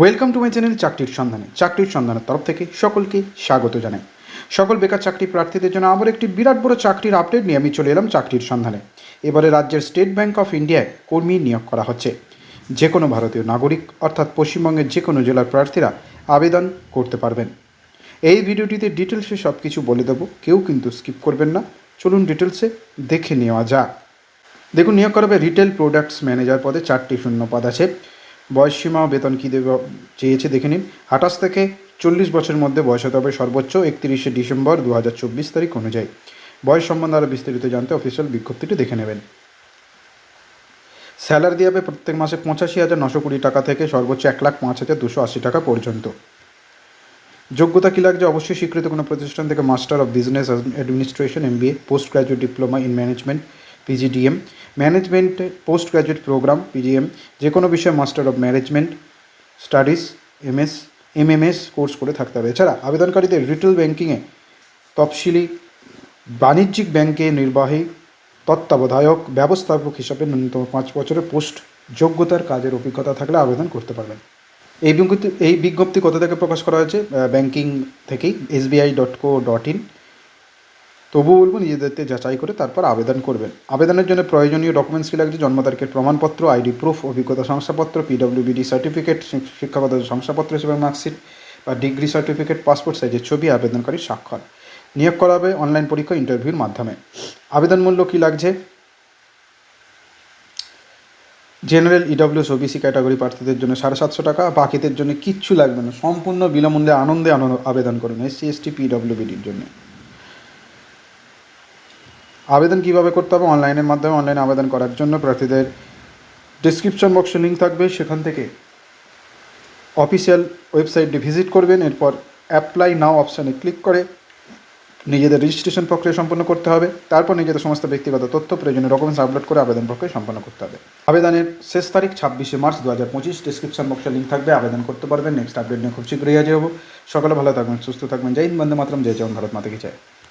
Welcome to my channel চাকরির সন্ধানে চাকরির সন্ধানের তরফ থেকে সকলকে স্বাগত জানাই। সকল বেকার চাকরি প্রার্থীদের জন্য আবার একটি বিরাট বড় চাকরির আপডেট নিয়ে আমি চলে এলাম চাকরির সন্ধানে এবারে রাজ্যের স্টেট ব্যাংক অফ ইন্ডিয়ায় কর্মী নিয়োগ করা হচ্ছে। যে কোনো ভারতীয় নাগরিক, অর্থাৎ পশ্চিমবঙ্গের যে কোনো জেলার প্রার্থীরা আবেদন করতে পারবেন। এই ভিডিওটিতে ডিটেলসে সব কিছু বলে দেবো, কেউ কিন্তু স্কিপ করবেন না। চলুন ডিটেলসে দেখে নেওয়া যাক। দেখুন, নিয়োগ করা হবে রিটেল প্রোডাক্টস ম্যানেজার পদে চারটি শূন্য পদ আছে। বয়সসীমা বেতন কী দেবে চেয়েছে দেখে নিন। আঠাশ থেকে চল্লিশ বছরের মধ্যে বয়স হতে হবে সর্বোচ্চ একত্রিশে ডিসেম্বর দু হাজার চব্বিশ তারিখ অনুযায়ী। বয়স সম্বন্ধে আরও বিস্তারিত জানতে অফিসিয়াল বিজ্ঞপ্তিটি দেখে নেবেন। স্যালারি দেওয়া হবে প্রত্যেক মাসে পঁচাশি হাজার নশো কুড়ি টাকা থেকে সর্বোচ্চ এক লাখ পাঁচ হাজার দুশো আশি টাকা পর্যন্ত। যোগ্যতা কী লাগছে? অবশ্যই স্বীকৃত কোনো প্রতিষ্ঠান থেকে master of business administration MBA post graduate diploma in management PGDM management post graduate programme PGM যে কোনো বিষয়ে master of management studies MS MMS course করে থাকতে হবে। এছাড়া আবেদনকারীদের রিটেল ব্যাংকিংয়ে তফসিলি, বাণিজ্যিক ব্যাংকে নির্বাহী, তত্ত্বাবধায়ক, ব্যবস্থাপক হিসাবে ন্যূনতম পাঁচ বছরের পোস্ট যোগ্যতার কাজের অভিজ্ঞতা থাকলে আবেদন করতে পারবেন। এই বিজ্ঞপ্তি এই বিজ্ঞপ্তি কোথা থেকে প্রকাশ করা হয়েছে? ব্যাংকিং থেকেই SBI dot co dot in তবুও বলব নিজেদেরকে যাচাই করে তারপর আবেদন করবেন। আবেদনের জন্য প্রয়োজনীয় ডকুমেন্টস কী লাগছে? জন্ম তারিখের প্রমাণপত্র আইডি প্রুফ অভিজ্ঞতা শংসাপত্র পিডব্লিউবিডি সার্টিফিকেট শিক্ষাগত শংসাপত্র হিসেবে মার্কশিট বা ডিগ্রি সার্টিফিকেট পাসপোর্ট সাইজের ছবি আবেদনকারী স্বাক্ষর। নিয়োগ করা হবে অনলাইন পরীক্ষা ইন্টারভিউর মাধ্যমে। আবেদন মূল্য কী লাগছে? জেনারেল ইডব্লিউএস ওবিসি ক্যাটাগরি প্রার্থীদের জন্য সাড়ে সাতশো টাকা, বাকিদের জন্য কিচ্ছু লাগবে না। সম্পূর্ণ বিনামূল্যে আনন্দে আবেদন করুন এসসি এসটি পিডব্লিউবিডির জন্য। আবেদন কীভাবে করতে হবে? অনলাইনের মাধ্যমে অনলাইনে আবেদন করার জন্য প্রার্থীদের ডিসক্রিপশন বক্সে লিঙ্ক থাকবে। সেখান থেকে অফিসিয়াল ওয়েবসাইটটি ভিজিট করবেন। এরপর অ্যাপ্লাই নাও অপশানে ক্লিক করে নিজেদের রেজিস্ট্রেশন প্রক্রিয়া সম্পন্ন করতে হবে। তারপর নিজেদের সমস্ত ব্যক্তিগত তথ্য, প্রয়োজনীয় ডকুমেন্টস আপলোড করে আবেদন প্রক্রিয়া সম্পন্ন করতে হবে। আবেদনের শেষ তারিখ ছাব্বিশে মার্চ দু হাজার পঁচিশ ডিসক্রিপশন বক্সে লিঙ্ক থাকবে। আবেদন করতে পারবেন। নেক্সট আপডেট নিয়ে খুব শীঘ্রই হাজির হব। সকালে ভালো থাকবেন, সুস্থ থাকবেন। জয় হিন্দ, বন্দে মাতরম। জয় ভারত মাতা কি চায়।